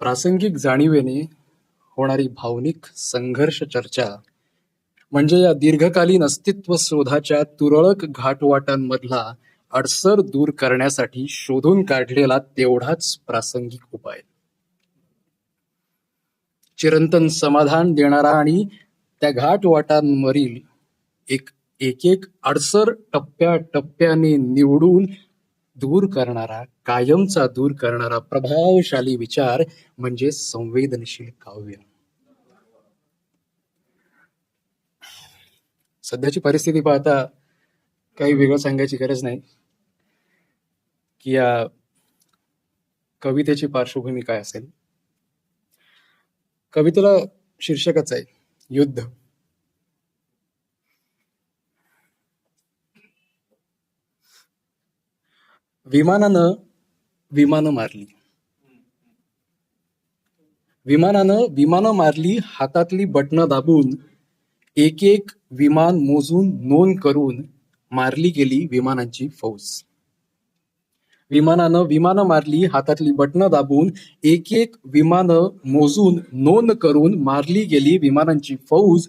प्रासंगिक जाणीवेने होणारी भावनिक संघर्ष चर्चा म्हणजे या दीर्घकालीन अस्तित्व शोधाच्या तुरळक घाटवाटांमधला अडसर दूर करण्यासाठी शोधून काढलेला तेवढाच प्रासंगिक उपाय. चिरंतन समाधान देणारा आणि त्या घाटवाटांवरील एक एक एक अडसर टप्प्या टप्प्याने निवडून दूर करणारा कायमचा दूर करणारा प्रभावशाली विचार म्हणजे संवेदनशील काव्य. सध्याची परिस्थिती पाहता काही वेगळं सांगायची गरज नाही. की या कवितेची पार्श्वभूमी काय असेल? कवितेला शीर्षकच आहे युद्ध. विमानानं विमानं मारली. विमानानं विमानं मारली हातातली बटणं दाबून एक एक विमान मोजून नोंद करून मारली गेली विमानांची फौज. विमानानं विमानं मारली हातातली बटणं दाबून एक एक विमानं मोजून नोंद करून मारली गेली विमानांची फौज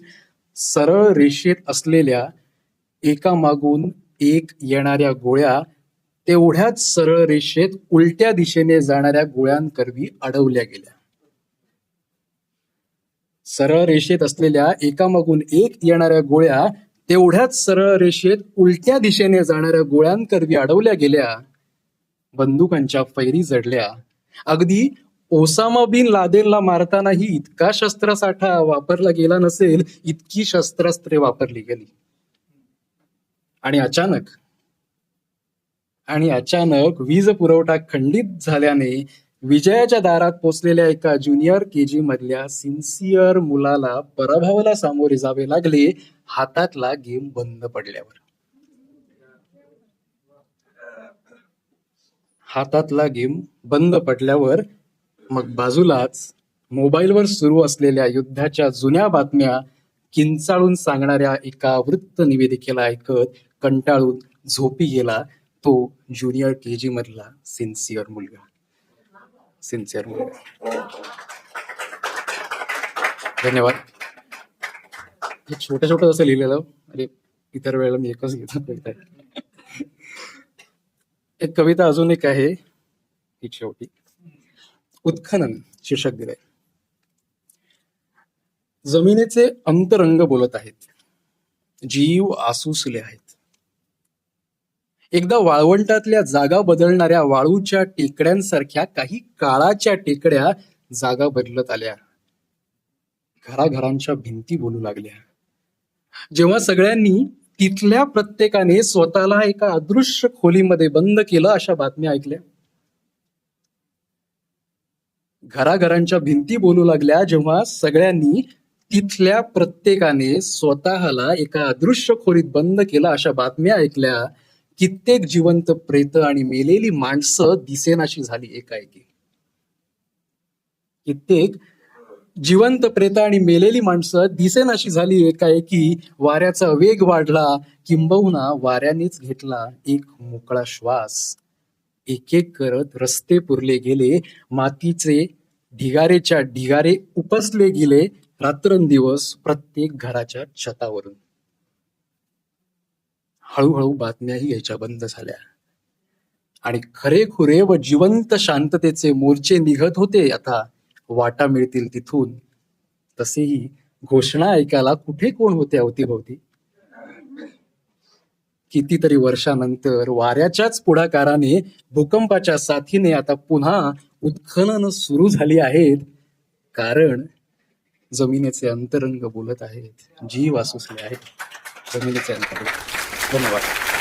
सरळ रेषेत असलेल्या एका मागून एक येणाऱ्या गोळ्या तेवढ्याच सरळ रेषेत उलट्या दिशेने जाणाऱ्या गोळ्यांकरवी अडवल्या गेल्या. सरळ रेषेत असलेल्या एकामागून एक येणाऱ्या गोळ्या तेवढ्याच सरळ रेषेत उलट्या दिशेने जाणाऱ्या गोळ्यांकरवी अडवल्या गेल्या. बंदुकांच्या फैरी जडल्या. अगदी ओसामा बिन लादेनला मारतानाही इतका शस्त्रसाठा वापरला गेला नसेल इतकी शस्त्रास्त्रे वापरली गेली. आणि अचानक आणि अचानक वीज पुरवठा खंडित झाल्याने विजयाच्या दारात पोचलेल्या एका ज्युनियर के जी मधल्या सिन्सिअर मुलाला पराभवाला सामोरे जावे लागले हातातला गेम बंद पडल्यावर. हातातला गेम बंद पडल्यावर मग बाजूलाच मोबाईलवर सुरू असलेल्या युद्धाच्या जुन्या बातम्या किंचाळून सांगणाऱ्या एका वृत्त निवेदिकेला ऐकत कंटाळून झोपी गेला. तो ज्युनियर के जी मधला सिन्सिअर मुलगा. सिन्सिअर मुलगा. धन्यवाद. हे छोटं छोटं असं लिहिलेलं अरे इतर वेळेला मी एकच घेतो कविता एक कविता अजून एक आहे. ही शेवटी. उत्खनन शीर्षक दिलंय. जमिनीचे अंतरंग बोलत आहेत. जीव आसुसले आहेत. एकदा वाळवंटातल्या जागा बदलणाऱ्या वाळूच्या टेकड्यांसारख्या काही काळाच्या टेकड्या जागा बदलत आल्या. घराघरांच्या भिंती बोलू लागल्या. जेव्हा सगळ्यांनी तिथल्या प्रत्येकाने स्वतःला एका अदृश्य खोलीमध्ये बंद केलं अशा बातम्या ऐकल्या. घराघरांच्या भिंती बोलू लागल्या जेव्हा सगळ्यांनी तिथल्या प्रत्येकाने स्वतःला एका अदृश्य खोलीत बंद केलं अशा बातम्या ऐकल्या. कित्येक जिवंत प्रेत आणि मेलेली माणसं दिसेनाशी झाली एकाएकी. कित्येक जिवंत प्रेत आणि मेलेली माणसं दिसेनाशी झाली एकाएकी. वाऱ्याचा वेग वाढला किंबहुना वाऱ्यानेच घेतला एक मोकळा श्वास. एक एक करत रस्ते पुरले गेले मातीचे ढिगारेच्या ढिगारे उपसले गेले. रात्रंदिवस प्रत्येक घराच्या छतावरून. हळूहळू बातम्याही यायच्या बंद झाल्या. आणि खरेखुरे व जिवंत शांततेचे मोर्चे निघत होते आता वाटा मिळतील तिथून. तसेही घोषणा ऐकायला कुठे कोण होते अवतीभोवती? कितीतरी वर्षानंतर वाऱ्याच्याच पुढाकाराने भूकंपाच्या साथीने आता पुन्हा उत्खनन सुरू झाली आहेत. कारण जमिनीचे अंतरंग बोलत आहेत. जीव आसुसले आहेत. जमिनीचे अंतरंग. धन्यवाद